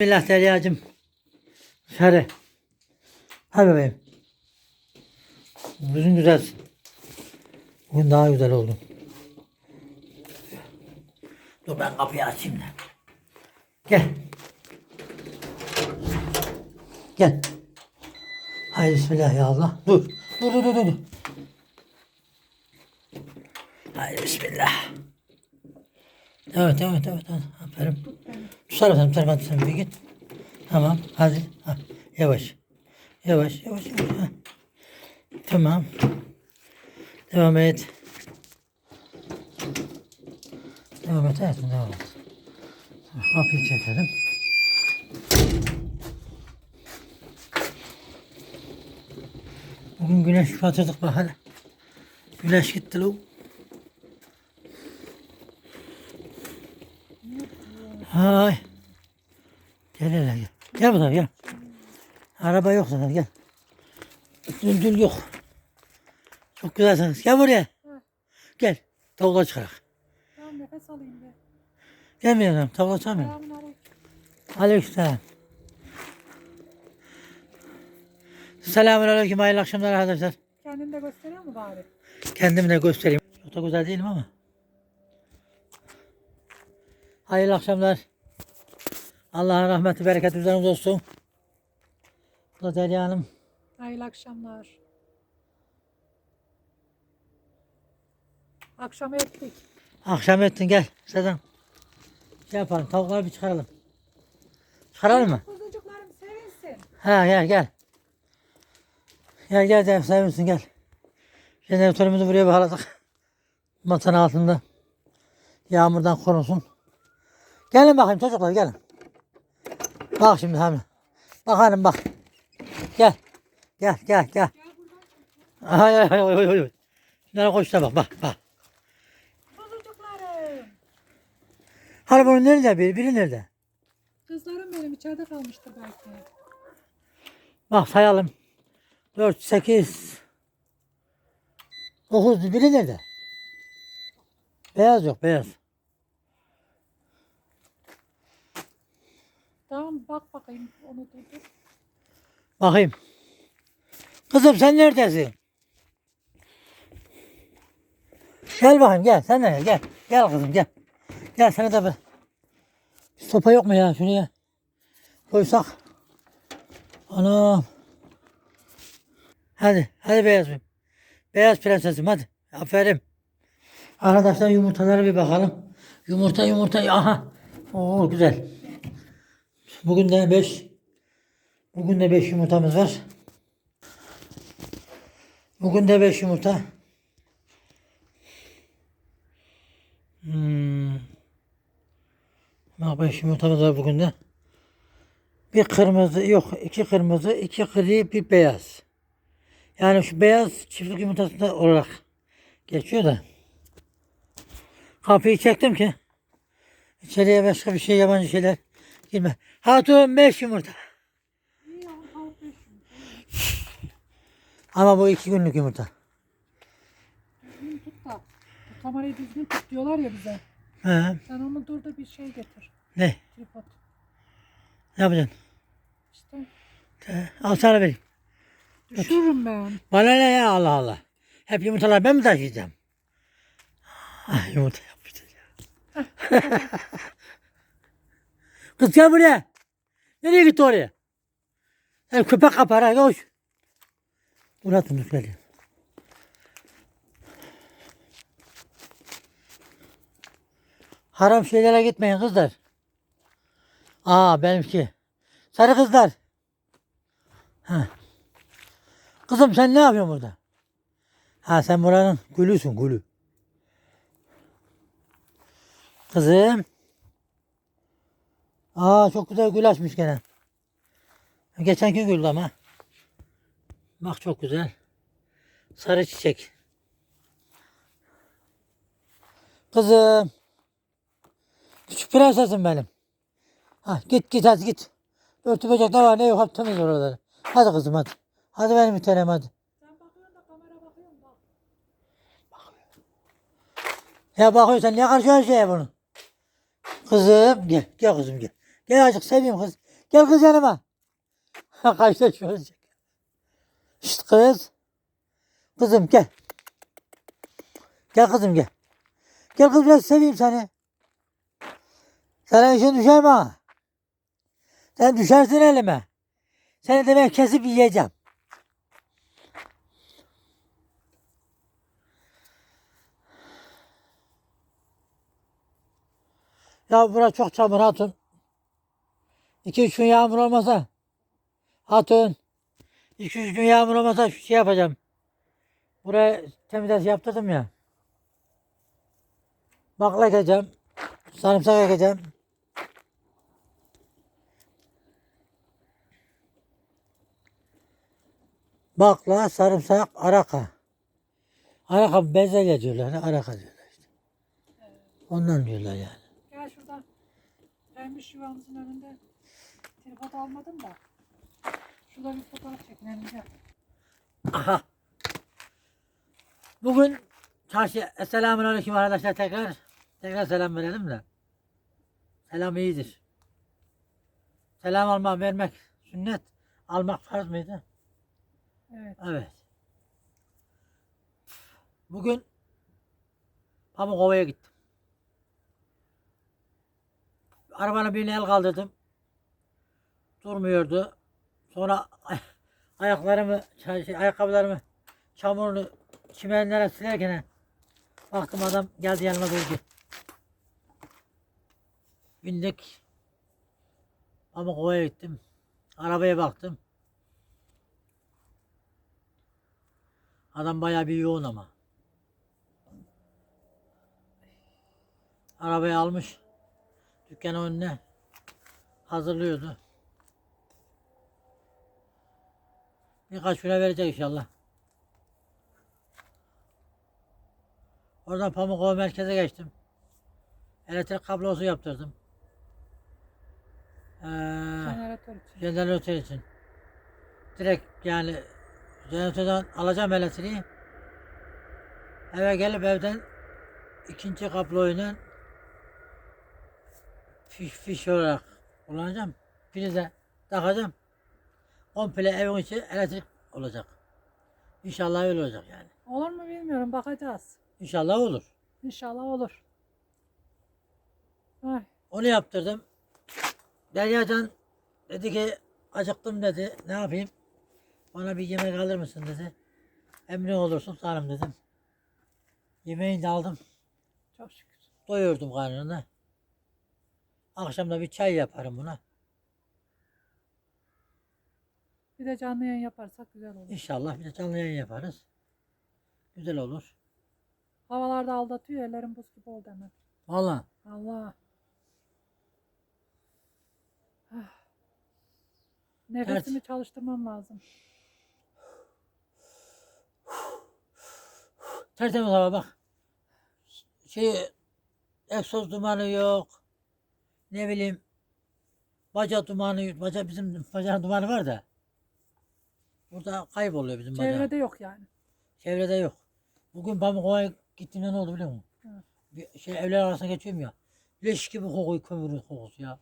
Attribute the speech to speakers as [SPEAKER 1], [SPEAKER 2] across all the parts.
[SPEAKER 1] Bismillah Derya'cığım. Dışarı. Hadi bebeğim. Bugün güzelsin. Bugün daha güzel oldun. Dur ben kapıyı açayım da. Gel. Gel. Haydi bismillah ya Allah. Dur. Dur dur dur dur. Haydi bismillah. Evet evet evet. evet. Aferin. Tutar mısın? Tutar sen bir git. Tamam hadi. Ha, yavaş. Yavaş yavaş yavaş. Ha. Tamam. Devam et. Devam et hayatım devam et. Kapıyı çekelim. Bugün güneş batırdık bak hadi. Güneş gitti lu. Hay. Gel hele gel. Gel buradan gel. Araba yok zaten gel. Düldül yok. Çok güzelsiniz. Gel buraya. Gel. Tavukla çıkarak.
[SPEAKER 2] Tamam nefes alayım be.
[SPEAKER 1] Gelmiyorum. Tavukla çıkamıyorum. Aleykümselam. Selamun aleyküm. Hayırlı akşamlar arkadaşlar.
[SPEAKER 2] Kendini de gösteriyor mu bari?
[SPEAKER 1] Kendimi de göstereyim. Çok da güzel değilim ama. Hayırlı akşamlar. Allah'ın rahmeti, bereketi üzerinize olsun. Bu da Derya Hanım.
[SPEAKER 2] Hayırlı akşamlar. Akşam ettik.
[SPEAKER 1] Akşam ettin gel Sedan. Şey yapalım tavukları bir çıkaralım. Çıkaralım mı?
[SPEAKER 2] Kuzucuklarım sevinsin.
[SPEAKER 1] Ha gel gel. Gel gel gel sevinsin gel. Jeneratörümüzü buraya bağladık. Masanın altında. Yağmurdan korunsun. Gelin bakayım çocuklar gelin. Bak şimdi hemen. Bak hanım bak. Gel. Gel gel gel. Ay ay ay ay ay. Şunlara koşta bak bak bak.
[SPEAKER 2] Kuzucuklarım.
[SPEAKER 1] Hani bunun nerede biri? Biri nerede?
[SPEAKER 2] Kızlarım benim içeride kalmıştır belki.
[SPEAKER 1] Bak sayalım. 4, 8, 9, biri nerede? Beyaz yok, beyaz.
[SPEAKER 2] Tamam bak bakayım onu durdur.
[SPEAKER 1] Bakayım. Kızım sen neredesin? Gel bakayım gel. Sen nereye? Gel. Gel kızım gel. Gel sana da bir bir sopa yok mu ya şuraya? Koysak. Anam. Hadi. Hadi beyazım. Beyaz prensesim hadi. Aferin. Arkadaşlar yumurtalara bir bakalım. Yumurta yumurta. Aha. Oo güzel. Bugün de 5 Bugün de 5 yumurtamız var. Bugün de 5 yumurta. Hmm. Bak 5 yumurtamız var bugün de. Bir kırmızı yok. iki kırmızı, iki gri, bir beyaz. Yani şu beyaz çiftlik yumurtası da olarak geçiyor da. Kapıyı çektim ki içeriye başka bir şey yabancı şeyler girme. Hatun 5 yumurta. Ama bu iki günlük yumurta.
[SPEAKER 2] Düzgün tut da. Bu kamerayı düzgün tut diyorlar ya bize.
[SPEAKER 1] He.
[SPEAKER 2] Sen onu dur da bir şey getir.
[SPEAKER 1] Ne?
[SPEAKER 2] Tripod.
[SPEAKER 1] Ne yapacaksın?
[SPEAKER 2] İşte
[SPEAKER 1] He, Al sana vereyim.
[SPEAKER 2] düşürürüm ben.
[SPEAKER 1] Bana ne ya Allah Allah. Hep yumurtalar ben mi taşıyacağım? Ah, yumurta yapmıştır ya. Kız gel buraya. Nereye gitti oraya? Sen köpek kapar ha koş. Dur geliyor. Haram şeylere gitmeyin kızlar. Aa benimki. Sarı kızlar. Ha. Kızım sen ne yapıyorsun burada? Ha sen buranın gülüsün gülü. Kızım. Aa çok güzel gül açmış gene. Geçenki güldü ama. Bak çok güzel. Sarı çiçek. Kızım. Küçük prensesim benim. Ha, git git hadi git. Örtü böcek ne var ne yok hep temiz oraları. Hadi kızım hadi. Hadi benim bir tanem hadi. Ya bakıyorsun niye karışıyorsun şeye bunu? Kızım gel gel kızım gel. Gel azıcık seveyim kız. Gel kız yanıma. Kaçta çözecek. Şşt kız. Kızım gel. Gel kızım gel. Gel kız biraz seveyim seni. Sana işin düşer mi? Sen düşersin elime. Seni de ben kesip yiyeceğim. Ya bura çok çamur hatun. İki üç gün yağmur olmasa hatun. İki üç gün yağmur olmasa şey yapacağım. Buraya temizles yaptırdım ya. Bakla ekeceğim. Sarımsak ekeceğim. Bakla, sarımsak, araka. Araka bezelye diyorlar. Araka diyorlar işte. Ondan diyorlar yani.
[SPEAKER 2] Gel şurada. Pembiş yuvamızın önünde. Tripod almadım da. Şurada bir fotoğraf çekinelim gel.
[SPEAKER 1] Aha. Bugün çarşı Esselamun Aleyküm arkadaşlar tekrar. Tekrar selam verelim de. Selam iyidir. Selam almak vermek sünnet. Almak farz mıydı?
[SPEAKER 2] Evet.
[SPEAKER 1] Evet. Bugün Pamukova'ya gittim. Arabanın birine el kaldırdım. Durmuyordu. Sonra ay- ayaklarımı, şey, ayakkabılarımı çamurlu çimenlere silerken baktım adam geldi yanıma durdu. Bindik. Pamukova'ya gittim. Arabaya baktım. Adam bayağı bir yoğun ama. Arabayı almış. Dükkanın önüne hazırlıyordu. Birkaç güne verecek inşallah. Oradan Pamukova merkeze geçtim. Elektrik kablosu yaptırdım. Ee,
[SPEAKER 2] Jeneratör için.
[SPEAKER 1] jeneratör için. Direkt yani jeneratörden alacağım elektriği. Eve gelip evden ikinci kabloyla fiş, fiş olarak kullanacağım. Prize takacağım. Komple evin içi elektrik olacak. İnşallah öyle olacak yani.
[SPEAKER 2] Olur mu bilmiyorum bakacağız.
[SPEAKER 1] İnşallah olur.
[SPEAKER 2] İnşallah olur. Ay,
[SPEAKER 1] Onu yaptırdım. Deryacan dedi ki acıktım dedi. Ne yapayım? Bana bir yemek alır mısın dedi. Emrin olursun sanırım dedim. Yemeğini de aldım.
[SPEAKER 2] çok şükür.
[SPEAKER 1] Doyurdum karnını. Akşam da bir çay yaparım buna.
[SPEAKER 2] Bir de canlı yayın yaparsak güzel olur.
[SPEAKER 1] İnşallah bir de canlı yayın yaparız. Güzel olur.
[SPEAKER 2] Havalarda aldatıyor ellerim buz gibi oldu hemen.
[SPEAKER 1] Valla
[SPEAKER 2] Allah. Ah. Nefesimi çalıştırmam lazım.
[SPEAKER 1] tertemiz hava bak. Şey egzoz dumanı yok. Ne bileyim baca dumanı, baca bizim bacanın dumanı var da. Burada kayboluyor bizim.
[SPEAKER 2] Çevrede yok yani.
[SPEAKER 1] Çevrede yok. Bugün Pamukova'ya gittiğimde ne oldu biliyor musun?
[SPEAKER 2] Evet.
[SPEAKER 1] Bir şey evler arasına geçiyorum ya. Leş gibi kokuyor kömürün kokusu ya.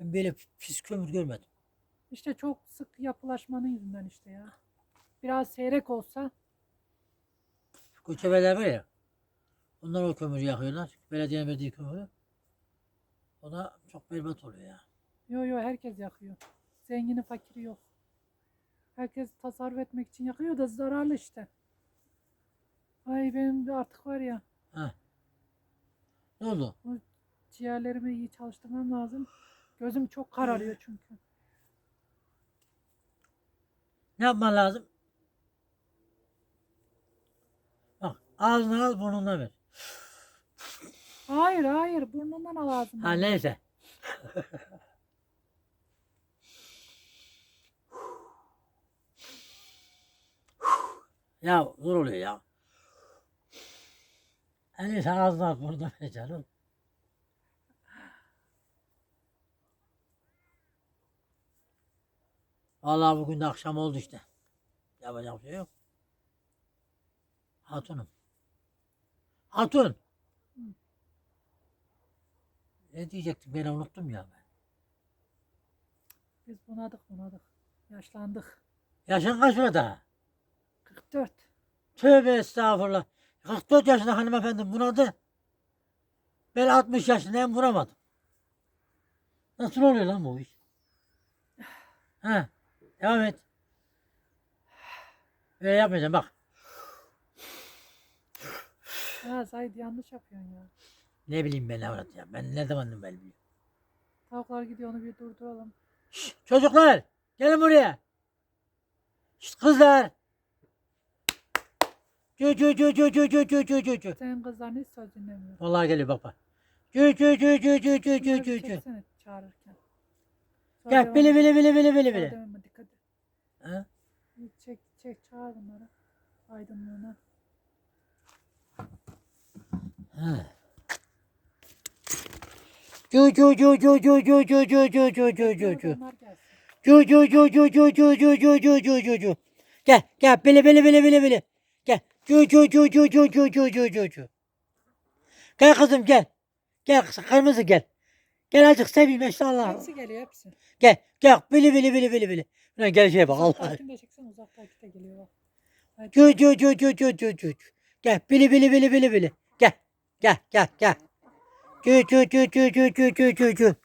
[SPEAKER 1] Ben böyle pis kömür görmedim.
[SPEAKER 2] İşte çok sık yapılaşmanın yüzünden işte ya. Biraz seyrek olsa
[SPEAKER 1] Göçebeler var ya. Onlar o kömürü yakıyorlar. Belediyenin verdiği kömürü. O da çok berbat oluyor ya.
[SPEAKER 2] yo yo herkes yakıyor. Zengini fakiri yok. Herkes tasarruf etmek için yakıyor da zararlı işte. Ay benim de artık var ya
[SPEAKER 1] Ha. Ne oldu?
[SPEAKER 2] ciğerlerimi iyi çalıştırmam lazım. Gözüm çok kararıyor çünkü.
[SPEAKER 1] Ne yapman lazım? Bak ağzına al burnuna ver.
[SPEAKER 2] Hayır hayır burnundan al ağzını.
[SPEAKER 1] Ha neyse. Ya zor oluyor ya. En iyisi ağzına burnuna ver canım. Vallahi bugün de akşam oldu işte. Yapacak bir şey yok. Hatunum. Hatun. Ne diyecektim ben unuttum ya ben.
[SPEAKER 2] Biz bunadık bunadık. Yaşlandık.
[SPEAKER 1] Yaşın kaç burada?
[SPEAKER 2] 44.
[SPEAKER 1] Tövbe estağfurullah. 44 yaşında hanımefendi bunadı. Ben 60 yaşındayım vuramadım. Nasıl oluyor lan bu iş? Ha, devam et. Öyle yapmayacağım bak.
[SPEAKER 2] Ha Said yanlış yapıyorsun ya.
[SPEAKER 1] Ne bileyim ben avrat ya. Ben ne zamandır ben biliyorum.
[SPEAKER 2] Tavuklar gidiyor onu bir durduralım.
[SPEAKER 1] Şşt, çocuklar gelin buraya. Şşt, kızlar. Cü cü cü cü cü cü cü cü cü cü.
[SPEAKER 2] Senin kızların hiç söz dinlemiyor.
[SPEAKER 1] Vallahi geliyor bak bak. Cü cü cü cü cü cü cü cü cü.
[SPEAKER 2] çeksene çağırırken. Sonra
[SPEAKER 1] Gel
[SPEAKER 2] devam
[SPEAKER 1] bili bili bili bili bili
[SPEAKER 2] Sonra
[SPEAKER 1] bili.
[SPEAKER 2] devam Dikkat et.
[SPEAKER 1] Ha?
[SPEAKER 2] Çek çek çağır bunları. Aydınlığına.
[SPEAKER 1] Ha. Cü cü cü cü cü cü cü cü cü cü cü cü cü.
[SPEAKER 2] Onlar gelsin.
[SPEAKER 1] Cu cu cu cu cu cu cu cu cu cu cu cu. Gel gel bili bili bili bili bili. Cu cu cu cu cu cu cu cu cu cu. Gel kızım gel. Gel kızım kırmızı gel. Gel azıcık seveyim işte Allah.
[SPEAKER 2] Hepsi geliyor hepsi.
[SPEAKER 1] Gel gel bili bili bili bili bili. Ulan gel şeye bak Allah.
[SPEAKER 2] Uzaktakini de çeksen uzaktaki de geliyor bak.
[SPEAKER 1] Cu cu cu cu cu cu cu. Gel bili bili bili bili bili. Gel gel gel gel. Cu cu cu cu cu cu cu cu cu.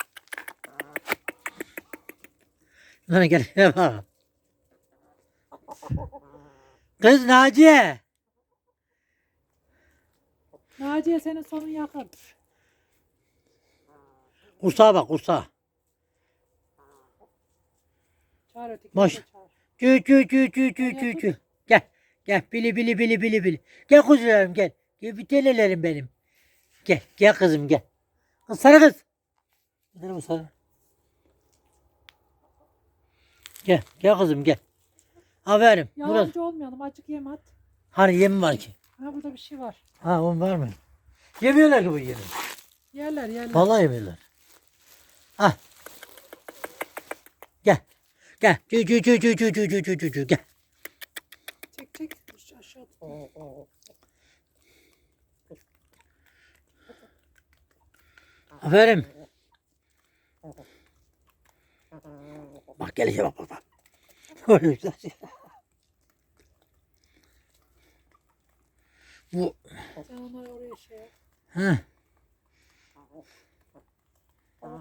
[SPEAKER 1] Lan gel şeye bak. Kız Naciye.
[SPEAKER 2] Naciye senin sonun yakın.
[SPEAKER 1] Kursağa bak kursağa.
[SPEAKER 2] Çağır ötekini
[SPEAKER 1] Boş. Cü cü cü cü cü cü cü. Gel. Gel bili bili bili bili bili. Gel kuzularım gel. Gel bir tanelerim benim. Gel gel kızım gel. Kız sarı kız. Gidelim sarı. Gel gel kızım gel. Aferin. Burası.
[SPEAKER 2] Yalancı olmayalım. Acık yem at.
[SPEAKER 1] Hani yem var ki?
[SPEAKER 2] Ha burada bir şey var.
[SPEAKER 1] Ha onun var mı? Yemiyorlar ki bu yemi.
[SPEAKER 2] Yerler yerler.
[SPEAKER 1] Vallahi yemiyorlar. Ah. Gel. Gel. Cü cü cü cü cü cü cü cü cü cü. Gel.
[SPEAKER 2] Çek çek. Aşağı.
[SPEAKER 1] Aferin. Bak gelişe bak bak bak. Öyle güzel şey. Bu
[SPEAKER 2] Sen onları oraya şey yap.
[SPEAKER 1] ha,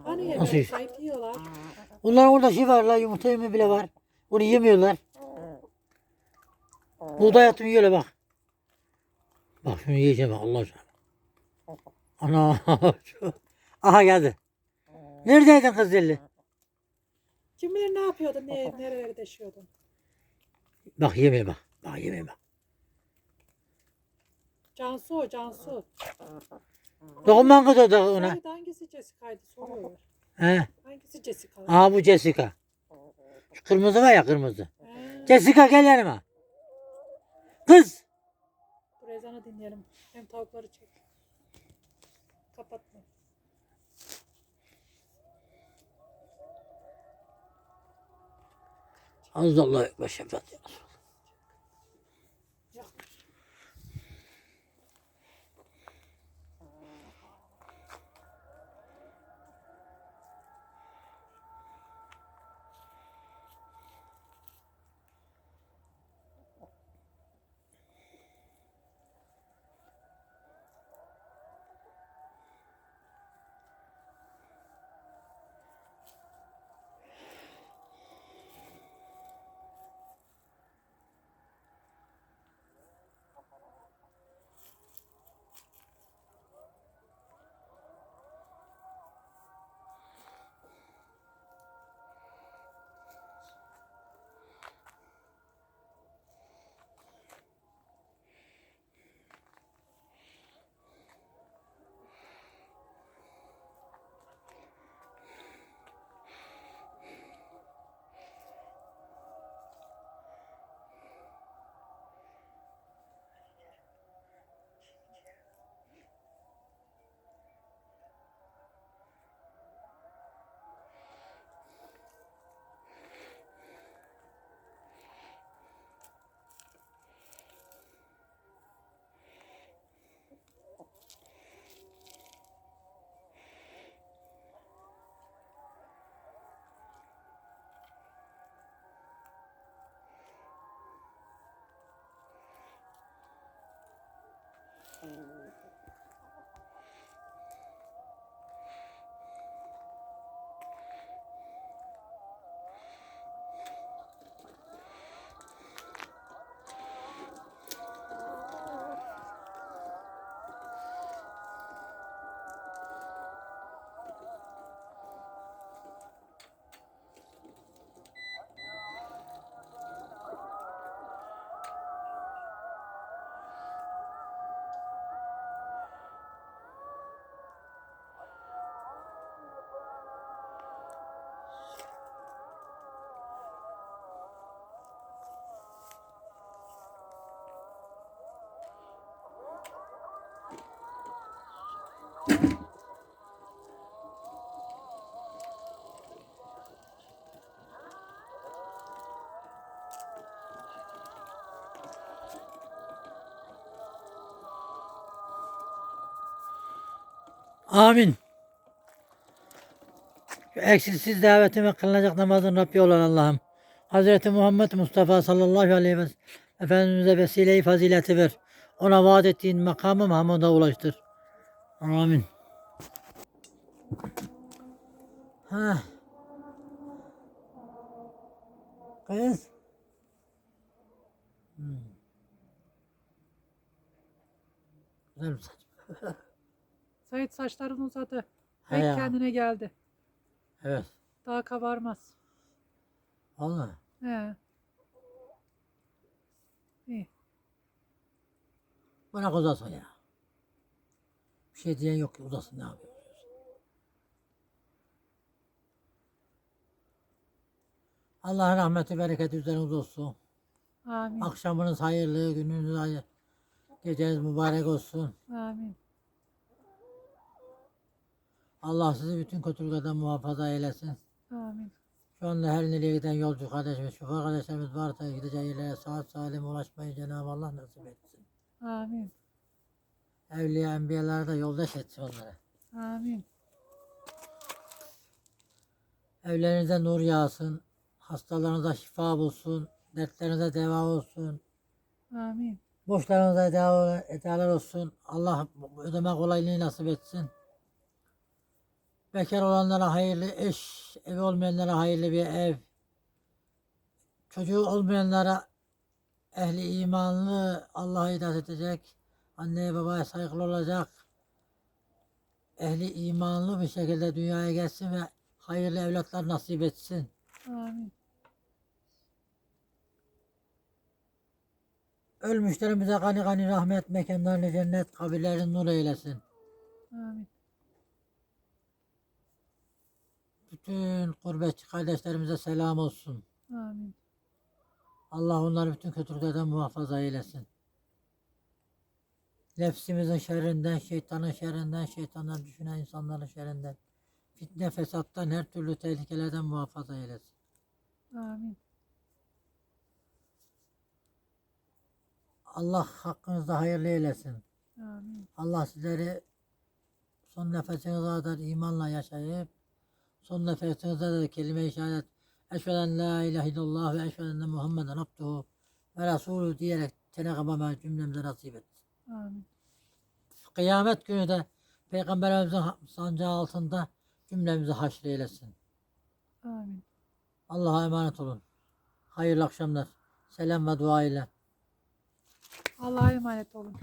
[SPEAKER 2] Hani
[SPEAKER 1] Nasıl
[SPEAKER 2] yemek
[SPEAKER 1] yiyor?
[SPEAKER 2] sahip yiyorlar.
[SPEAKER 1] Orada şey var la yumurta yemi bile var. Onu yemiyorlar. Buğday atımı yiyorlar bak. Bak şunu yiyeceğim bak Allah aşkına. Ana. Aha geldi. Neredeydin kız dilli?
[SPEAKER 2] Kim bilir ne yapıyordun, ne, nerelere deşiyordun.
[SPEAKER 1] Bak yemeğe bak. Bak yemeğe bak.
[SPEAKER 2] Cansu o, Cansu.
[SPEAKER 1] Dokunman kız o da ona.
[SPEAKER 2] Said hangisi Jessica'ydı soruyorlar.
[SPEAKER 1] He.
[SPEAKER 2] Hangisi Jessica?
[SPEAKER 1] Aha bu Jessica. Şu kırmızı var ya kırmızı.
[SPEAKER 2] He.
[SPEAKER 1] Jessica gel yanıma. Kız.
[SPEAKER 2] Dur ezanı dinleyelim. Hem tavukları çek. Kapatma.
[SPEAKER 1] Allah Allah ekber şefaat.
[SPEAKER 2] and
[SPEAKER 1] Amin. Eksiksiz davetime kılınacak namazın Rabbi olan Allah'ım. Hazreti Muhammed Mustafa sallallahu aleyhi ve sellem Efendimiz'e vesile-i fazileti ver. Ona vaat ettiğin makamı Mahmud'a ulaştır. Amin. Ha. Kız. Hmm. Güzel bir saç.
[SPEAKER 2] Sait saçların uzadı.
[SPEAKER 1] He
[SPEAKER 2] Pek
[SPEAKER 1] ya.
[SPEAKER 2] kendine geldi.
[SPEAKER 1] Evet.
[SPEAKER 2] Daha kabarmaz.
[SPEAKER 1] Vallahi.
[SPEAKER 2] He. İyi.
[SPEAKER 1] Bırak uzasın ya. Şey diyen yok ki uzasın ne yapıyor? Allah'ın rahmeti bereketi üzeriniz olsun.
[SPEAKER 2] Amin.
[SPEAKER 1] Akşamınız hayırlı, gününüz hayırlı. Geceniz mübarek olsun.
[SPEAKER 2] Amin.
[SPEAKER 1] Allah sizi bütün kötülüklerden muhafaza eylesin.
[SPEAKER 2] Amin.
[SPEAKER 1] Şu anda her nereye giden yolcu kardeşimiz, şoför kardeşlerimiz varsa gideceği yerlere sağ salim ulaşmayı Cenab-ı Allah nasip etsin.
[SPEAKER 2] Amin.
[SPEAKER 1] Evliya, enbiyalara da yoldaş etsin onlara.
[SPEAKER 2] Amin.
[SPEAKER 1] Evlerinize nur yağsın, hastalarınıza şifa bulsun, dertlerinize deva olsun,
[SPEAKER 2] Amin.
[SPEAKER 1] borçlarınıza edalar olsun. Allah ödeme kolaylığı nasip etsin. Bekar olanlara hayırlı eş, evi olmayanlara hayırlı bir ev, çocuğu olmayanlara ehli imanlı Allah'a itaat edecek, anneye babaya saygılı olacak, ehli imanlı bir şekilde dünyaya gelsin ve hayırlı evlatlar nasip etsin.
[SPEAKER 2] Amin.
[SPEAKER 1] Ölmüşlerimize gani gani rahmet, mekanlarını cennet, kabirlerini nur eylesin.
[SPEAKER 2] Amin.
[SPEAKER 1] Bütün gurbetçi kardeşlerimize selam olsun.
[SPEAKER 2] Amin.
[SPEAKER 1] Allah onları bütün kötülüklerden muhafaza eylesin. Nefsimizin şerrinden, şeytanın şerrinden, şeytanlar düşünen insanların şerrinden, fitne fesattan, her türlü tehlikelerden muhafaza eylesin.
[SPEAKER 2] Amin.
[SPEAKER 1] Allah hakkınızda hayırlı eylesin.
[SPEAKER 2] Amin.
[SPEAKER 1] Allah sizleri son nefesinize kadar imanla yaşayıp son nefesinize de kelime-i şehadet Eşveden la ilahe illallah ve eşveden enne Muhammeden abduhu ve resulü diyerek tenekabama cümlemize nasip etsin.
[SPEAKER 2] Amin.
[SPEAKER 1] Kıyamet günü de Peygamberimizin sancağı altında cümlemizi haşr eylesin.
[SPEAKER 2] Amin.
[SPEAKER 1] Allah'a emanet olun. Hayırlı akşamlar. Selam ve dua ile.
[SPEAKER 2] Allah'a emanet olun.